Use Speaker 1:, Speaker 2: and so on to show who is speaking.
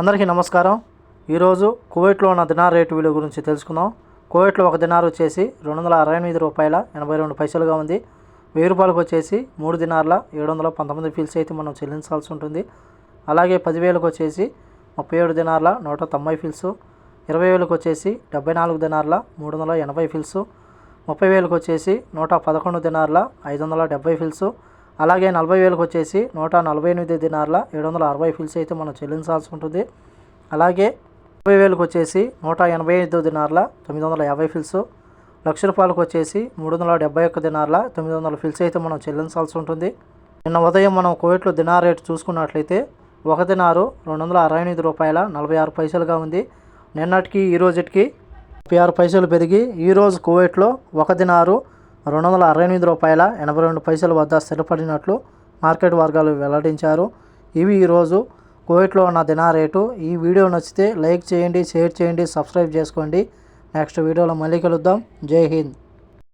Speaker 1: అందరికీ నమస్కారం. ఈరోజు కువైట్లో ఉన్న దినార్ రేటు విలువ గురించి తెలుసుకుందాం. కువైట్లో ఒక దినార్ వచ్చేసి రెండు వందల అరవై ఎనిమిది రూపాయల ఎనభై రెండు పైసలుగా ఉంది. వెయ్యి రూపాయలకు వచ్చేసి మూడు దినార్ల ఏడు వందల పంతొమ్మిది ఫీల్స్ అయితే మనం చెల్లించాల్సి ఉంటుంది. అలాగే పదివేలకు వచ్చేసి ముప్పై ఏడు దినార్ల నూట తొంభై ఫీల్స్ ఇరవై వేలకు వచ్చేసి డెబ్బై నాలుగు దినార్ల మూడు వందల ఎనభై ఫీల్స్ ముప్పై వేలకు వచ్చేసి నూట పదకొండు దినార్ల ఐదు వందల డెబ్బై ఫిల్స్ అలాగే నలభై వేలకు వచ్చేసి నూట నలభై ఎనిమిది దినార్ల ఏడు వందల అరవై ఫిల్స్ అయితే మనం చెల్లించాల్సి ఉంటుంది. అలాగే ముప్పై వేలకు వచ్చేసి నూట ఎనభై ఐదు దినార్ల తొమ్మిది వందల యాభై ఫీల్స్ లక్ష రూపాయలకు వచ్చేసి మూడు వందల డెబ్బై ఒక్క దినార్ల తొమ్మిది వందల ఫిల్స్ అయితే మనం చెల్లించాల్సి ఉంటుంది. నిన్న ఉదయం మనం కోవిట్లో దినార్ రేటు చూసుకున్నట్లయితే ఒక దినారు రెండు వందల అరవై ఎనిమిది రూపాయల నలభై ఆరు పైసలుగా ఉంది. నిన్నటికి ఈ రోజుకి ముప్పై ఆరు పైసలు పెరిగి ఈరోజు కువైట్లో ఒక దినారు రెండు వందల అరవై ఎనిమిది రూపాయల ఎనభై రెండు పైసల వద్ద స్థిరపడినట్లు మార్కెట్ వర్గాలు వెల్లడించారు. ఇవి ఈరోజు కోవిట్లో ఉన్న దినా రేటు. ఈ వీడియో నచ్చితే లైక్ చేయండి షేర్ చేయండి సబ్స్క్రైబ్ చేసుకోండి. నెక్స్ట్ వీడియోలో మళ్ళీ కలుద్దాం. జై హింద్.